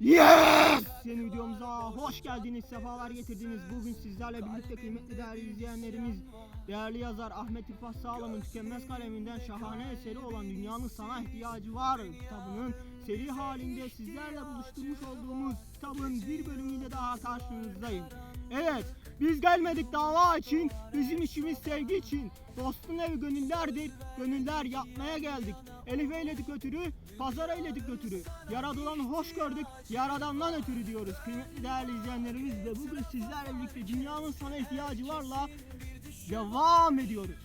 Yes! Yeni videomuza hoş geldiniz, sefalar getirdiniz. Bugün sizlerle birlikte kıymetli değerli izleyenlerimiz, değerli yazar Ahmet İlfas Sağlam'ın tükenmez kaleminden şahane eseri olan Dünyanın Sana İhtiyacı Var kitabının seri halinde sizlerle buluşturmuş olduğumuz kitabın bir bölümüyle daha karşınızdayım. Evet, biz gelmedik dava için, bizim işimiz sevgi için. Dostun evi gönüllerdir, gönüller yapmaya geldik. Elif eyledik ötürü, pazar eyledik ötürü. Yaradılanı hoş gördük, yaradandan ötürü diyoruz. Kıymetli değerli izleyenlerimiz de bugün sizlerle birlikte dünyanın sana ihtiyacı varla devam ediyoruz.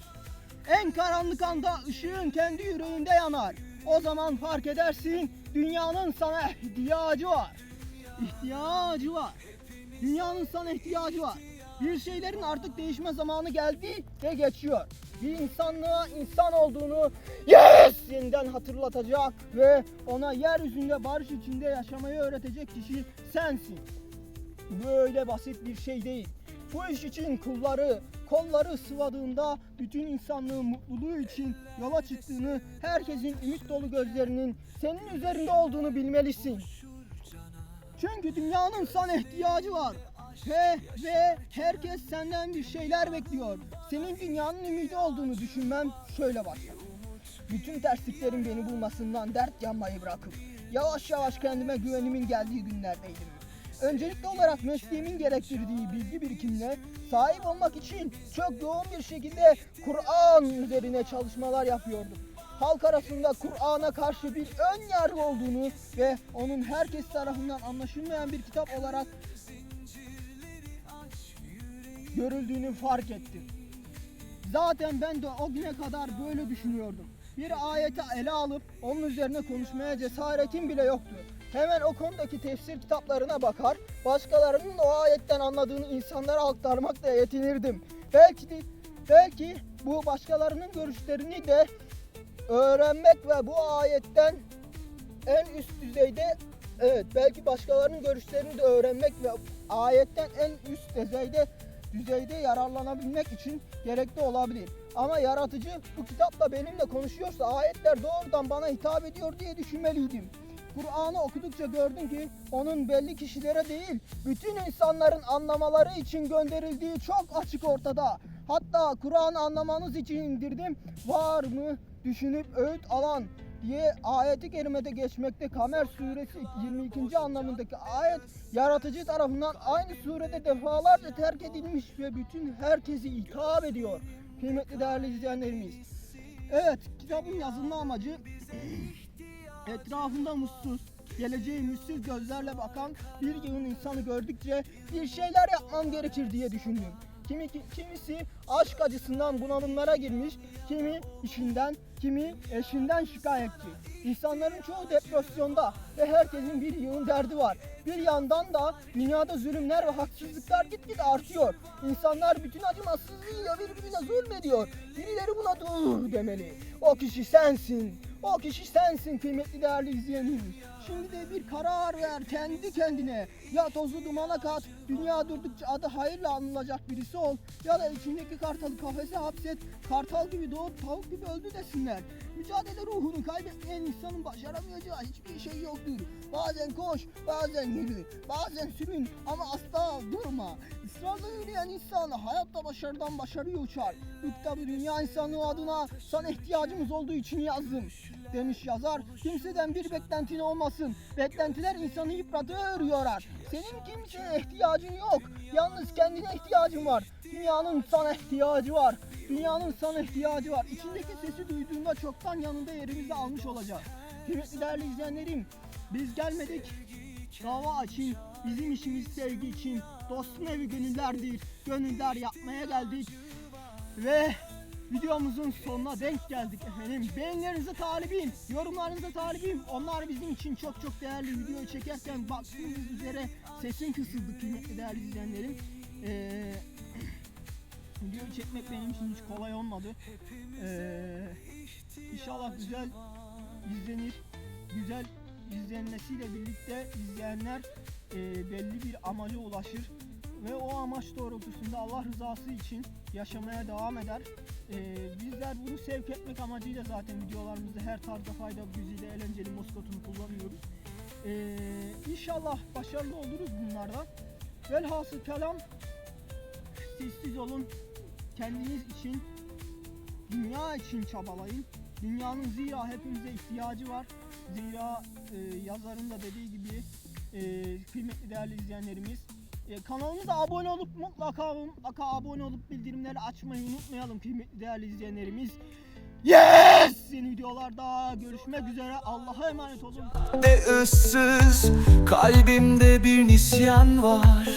En karanlık anda ışığın kendi yüreğinde yanar. O zaman fark edersin dünyanın sana ihtiyacı var. İhtiyacı var. Dünyanın sana ihtiyacı var. Bir şeylerin artık değişme zamanı geldi ve geçiyor. Bir insanlığa insan olduğunu yes yeniden hatırlatacak ve ona yeryüzünde barış içinde yaşamayı öğretecek kişi sensin. Böyle basit bir şey değil. Bu iş için kulları, kolları sıvadığında bütün insanlığın mutluluğu için yola çıktığını, herkesin ümit dolu gözlerinin senin üzerinde olduğunu bilmelisin. Çünkü dünyanın sana ihtiyacı var. Ve, ve herkes senden bir şeyler bekliyor. Senin dünyanın ümidi olduğunu düşünmem şöyle başlar. Bütün tersliklerin beni bulmasından dert yanmayı bırakıp yavaş yavaş kendime güvenimin geldiği günlerdeydim. Öncelikli olarak mesleğimin gerektirdiği bilgi birikimine sahip olmak için çok yoğun bir şekilde Kur'an üzerine çalışmalar yapıyordum. Halk arasında Kur'an'a karşı bir ön yargı olduğunu ve onun herkes tarafından anlaşılmayan bir kitap olarak görüldüğünü fark ettim. Zaten ben de o güne kadar böyle düşünüyordum. Bir ayeti ele alıp onun üzerine konuşmaya cesaretim bile yoktu. Hemen o konudaki tefsir kitaplarına bakar, başkalarının o ayetten anladığını insanlara aktarmakla yetinirdim. Belki de, belki bu başkalarının görüşlerini de öğrenmek ve bu ayetten en üst düzeyde evet belki başkalarının görüşlerini de öğrenmek ve ayetten en üst düzeyde düzeyde yararlanabilmek için gerekli olabilir. Ama yaratıcı bu kitapla benimle konuşuyorsa ayetler doğrudan bana hitap ediyor diye düşünmeliydim. Kur'an'ı okudukça gördüm ki onun belli kişilere değil, bütün insanların anlamaları için gönderildiği çok açık ortada. Hatta Kur'an'ı anlamanız için indirdim. Var mı düşünüp öğüt alan diye ayeti kerimede geçmekte Kamer suresi 22. anlamındaki ayet yaratıcı tarafından aynı surede defalarca terk edilmiş ve bütün herkesi hitap ediyor. Kıymetli değerli izleyenlerimiz. Evet kitabın yazılma amacı etrafında mutsuz, geleceğe müssiz gözlerle bakan bir yığın insanı gördükçe bir şeyler yapmam gerekir diye düşündüm. Kimi, kimisi aşk acısından bunalımlara girmiş, kimi işinden, kimi eşinden şikayetçi. İnsanların çoğu depresyonda ve herkesin bir yığın derdi var. Bir yandan da dünyada zulümler ve haksızlıklar gitgide artıyor. İnsanlar bütün acımasızlığıyla birbirine zulmediyor. Birileri buna dur demeli. O kişi sensin. O kişi sensin kıymetli değerli izleyenim. Şimdi de bir karar ver kendi kendine. Ya tozu dumana kat, dünya durdukça adı hayırla anılacak birisi ol. Ya da içindeki kartalı kafese hapset, kartal gibi doğup tavuk gibi öldü desinler. Mücadele ruhunu kaybetmeyen insanın başaramayacağı hiçbir şey yoktur. Bazen koş, bazen yürü, bazen sürün ama asla durma. Israrla yürüyen insan hayatta başarıdan başarıya uçar. Bu kitabı dünya insanlığı adına sana ihtiyacımız olduğu için yazdım demiş yazar. Kimseden bir beklentin olmasın. Beklentiler insanı yıpratır, yorar. Senin kimseye ihtiyacın yok. Yalnız kendine ihtiyacın var. Dünyanın sana ihtiyacı var. Dünyanın sana ihtiyacı var. İçindeki sesi duyduğunda çoktan yanında yerimizi almış olacağız. Kıymetli değerli izleyenlerim, biz gelmedik dava için, bizim işimiz sevgi için, dostun evi gönüllerdir. Gönüller yapmaya geldik. Ve videomuzun sonuna denk geldik efendim. Beğenilerinize talibim, yorumlarınıza talibim. Onlar bizim için çok çok değerli video çekerken baktığınız üzere sesin kısıldı kıymetli değerli izleyenlerim. Ee, video çekmek benim için hiç kolay olmadı. Ee, inşallah güzel izlenir, güzel izlenmesiyle birlikte izleyenler e, belli bir amaca ulaşır ve o amaç doğrultusunda Allah rızası için yaşamaya devam eder. Ee, bizler bunu sevk etmek amacıyla zaten videolarımızda her tarzda faydalı, güzide, eğlenceli moskotunu kullanıyoruz. Ee, İnşallah başarılı oluruz bunlarda. Velhasıl kelam sessiz olun. Kendiniz için, dünya için çabalayın. Dünyanın zira hepimize ihtiyacı var. Zira e, yazarın da dediği gibi e, kıymetli değerli izleyenlerimiz e, kanalımıza abone olup mutlaka mutlaka abone olup bildirimleri açmayı unutmayalım kıymetli değerli izleyenlerimiz. Yes! Yeni videolarda görüşmek üzere. Allah'a emanet olun. de ıssız Kalbimde bir nisyan var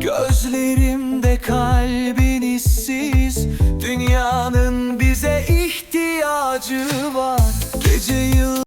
Gözlerimde kalbin işsiz Dünyanın bize ihtiyacı var Gece yıl